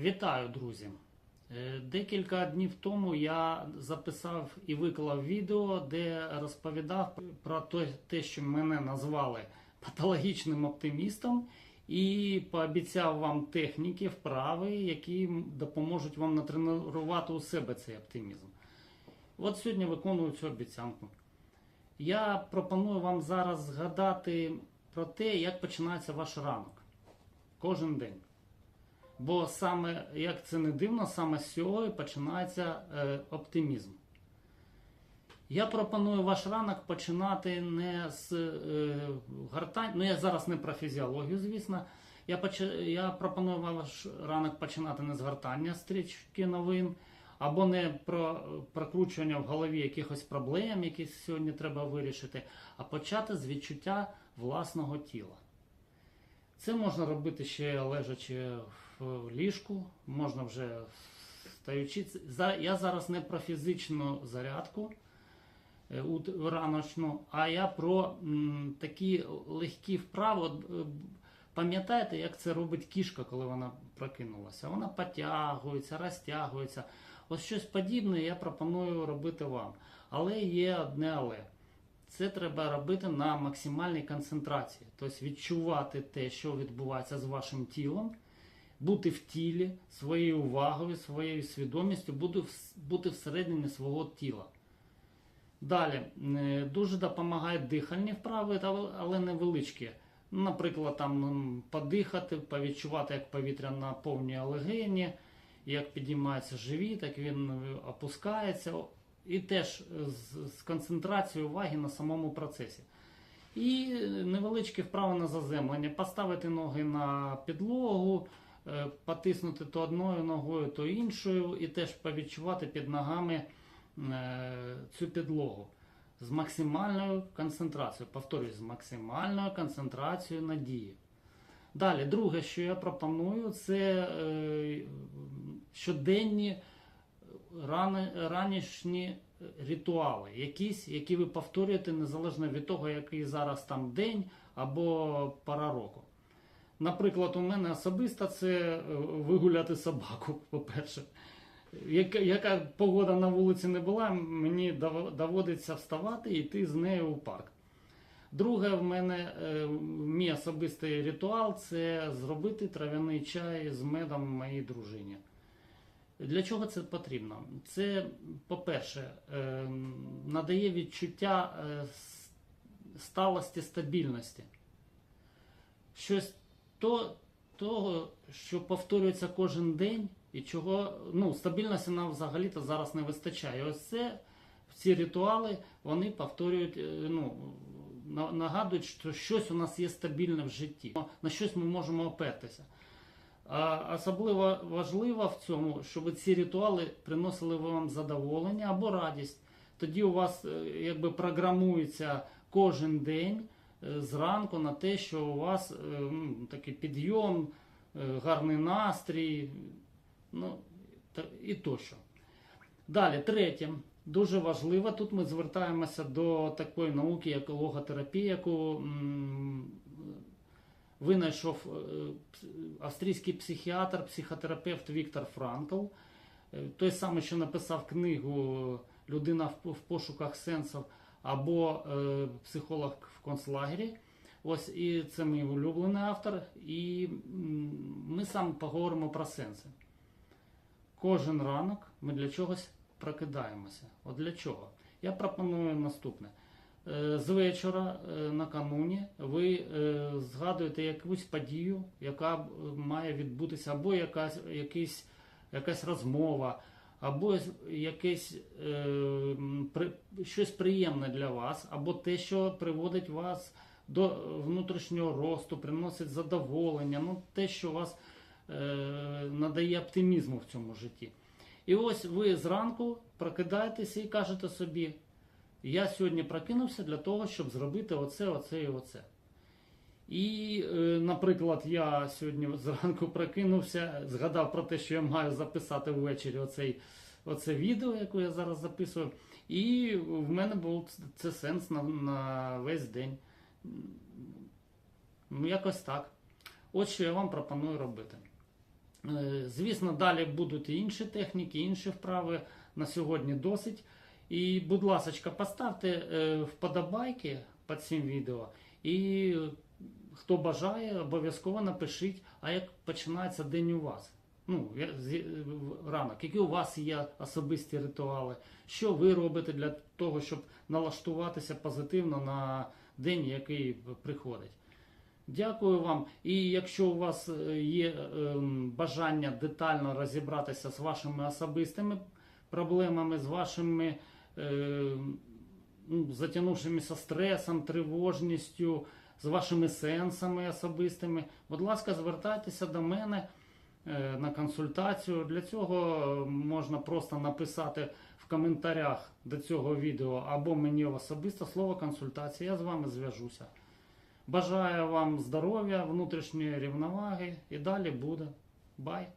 Вітаю, друзі! Е, Декілька днів тому я записав і виклав відео, де розповідав про те- що мене назвали патологічним оптимістом, і пообіцяв вам техніки, вправи, які допоможуть вам натренувати у себе цей оптимізм. От сьогодні виконую цю обіцянку. Я пропоную вам зараз згадати про те, як починається ваш ранок кожен день. Бо саме, як це не дивно, саме з цього починається е, оптимізм. Я пропоную ваш ранок починати не з е, гортань, ну я зараз не про фізіологію, звісно. Я, поч... я пропоную ваш ранок починати не з гортання стрічки новин, або не про прокручування в голові якихось проблем, які сьогодні треба вирішити, а почати з відчуття власного тіла. Це можна робити ще лежачи в ліжку, можна вже стаючи. Я зараз не про фізичну зарядку е, раночну, а я про такі легкі вправи. Е, Пам'ятаєте, як це робить кішка, коли вона прокинулася? Вона потягується, розтягується. Ось щось подібне я пропоную робити вам. Але є одне але. Це треба робити на максимальній концентрації, тобто відчувати те, що відбувається з вашим тілом, бути в тілі своєю увагою, своєю свідомістю, бути, всередині свого тіла. Далі е, дуже допомагають дихальні вправи, але невеличкі. Наприклад, там подихати, повідчувати, як повітря наповнює легені, як підіймається живіт, як він е, опускається. І теж з, з концентрацією уваги на самому процесі. І невеличкі вправи на заземлення. Поставити ноги на підлогу, е, потиснути то одною ногою, то іншою, і теж повідчувати під ногами е, цю підлогу з максимальною концентрацією. Повторюю, з максимальною концентрацією на дії. Далі, друге, що я пропоную, це е, щоденні рани, ранішні ритуали, якісь, які ви повторюєте незалежно від того, який зараз там день або пора року. Наприклад, у мене особисто це е, вигуляти собаку, по-перше. Яка, яка погода на вулиці не була, мені доводиться вставати і йти з нею у парк. Друге, в мене е, мій особистий ритуал це зробити трав'яний чай з медом моїй дружині. Для чого це потрібно? Це, по-перше, е, надає відчуття е, сталості, стабільності. Щось то, того, що повторюється кожен день, і чого ну, стабільності нам взагалі-то зараз не вистачає. Ось це ці ритуали вони повторюють, е, ну, нагадують, що щось у нас є стабільне в житті, на щось ми можемо опертися. А особливо важливо в цьому, щоб ці ритуали приносили вам задоволення або радість. Тоді у вас е, якби програмується кожен день е, зранку на те, що у вас е, ну, такий підйом, гарний настрій, ну і тощо. Далі, третє, дуже важливо, тут ми звертаємося до такої науки, як логотерапія, яку винайшов е, австрійський психіатр, психотерапевт Віктор Франкл. Е, Той самий, що написав книгу Людина в пошуках сенсів або е, психолог в концлагері. Ось і це мій улюблений автор. І ми саме поговоримо про сенси. Кожен ранок ми для чогось прокидаємося. От для чого? Я пропоную наступне. Е, З вечора е, накануні ви е, згадуєте якусь подію, яка має відбутися, або якась, якийсь, якась розмова, або якесь щось приємне для вас, або те, що приводить вас до внутрішнього росту, приносить задоволення, ну те, що вас надає оптимізму в цьому житті. І ось ви зранку прокидаєтеся і кажете собі, я сьогодні прокинувся для того, щоб зробити оце, оце і оце. І, е, наприклад, я сьогодні зранку прокинувся, згадав про те, що я маю записати ввечері оцей, оце відео, яке я зараз записую. І в мене був це сенс на, на весь день. Ну, якось так. От що я вам пропоную робити. Е, Звісно, далі будуть і інші техніки, інші вправи. На сьогодні досить. І, будь ласка, поставте е, вподобайки під цим відео. І хто бажає, обов'язково напишіть, а як починається день у вас. Ну, ранок, які у вас є особисті ритуали, що ви робите для того, щоб налаштуватися позитивно на день, який приходить. Дякую вам. І якщо у вас е, є ем, бажання детально розібратися з вашими особистими проблемами, з вашими затягнувшимися стресом, тривожністю, з вашими сенсами особистими, будь ласка, звертайтеся до мене е, на консультацію. Для цього можна просто написати в коментарях до цього відео або мені особисто слово консультація. Я з вами зв'яжуся. Бажаю вам здоров'я, внутрішньої рівноваги і далі буде. Бай!